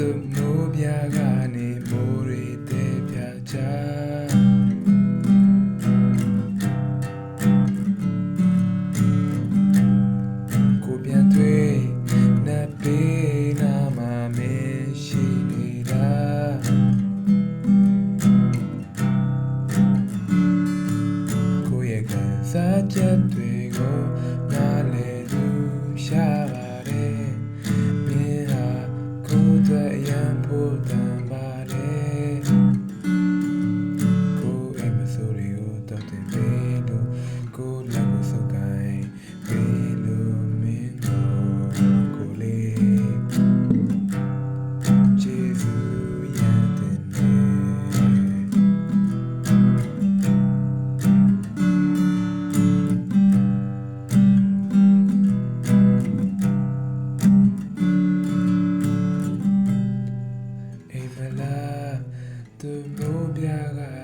သူမိုးပြာကနေမိုးရီတဲ့ပြချာကိုပြန်တွေ့နတ်ပေးနာမမရှိနေတာကိုရဲ့ကစားချက်တွေကိုနားလေ အတွက်အရန်ဖို့တန် the beaux biarades.